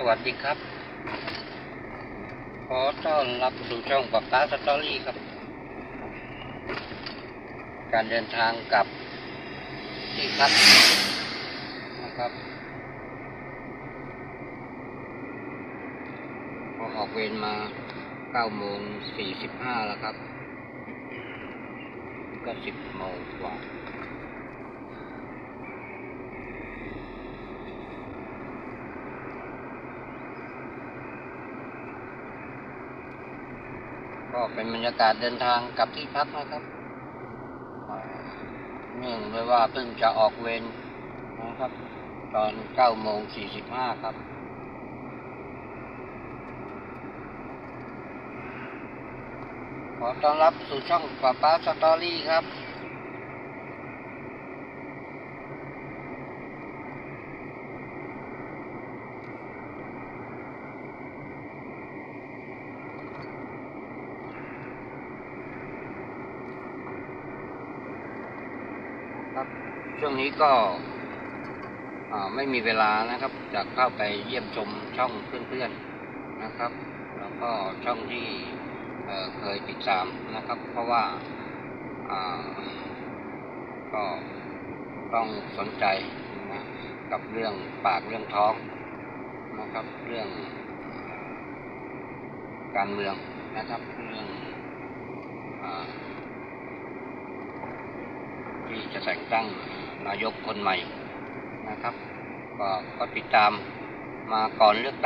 สวัสดีครับ ขอต้อนรับสู่ช่องปับตาสตอรี่ครับ การเดินทางกลับที่พักนะครับพอออกเวรมา9โมง45แล้วครับ ก็ 10โมงกว่า ก็เป็นบรรยากาศเดินทางกลับที่พักนะครับ เนื่องด้วยว่าเพิ่งจะออกเวรนะครับ ตอน9โมง45ครับขอต้อนรับสู่ช่องป้าป้าสตอรี่ครับ ครับ ช่วงนี้ก็ไม่มีเวลานะครับจะเข้าไปเยี่ยมชมช่องเพื่อนๆนะครับ แล้วก็ช่องที่เเคยติดตามนะครับ เพราะว่าอ่าก็ต้องสนใจนะกับเรื่องปากเรื่องท้องนะครับ เรื่องการเมืองนะครับเรื่องอา ที่จะแต่งตั้งนายกคนใหม่นะครับ ก็ก็ติดตามมาก่อนเลือกตั้ง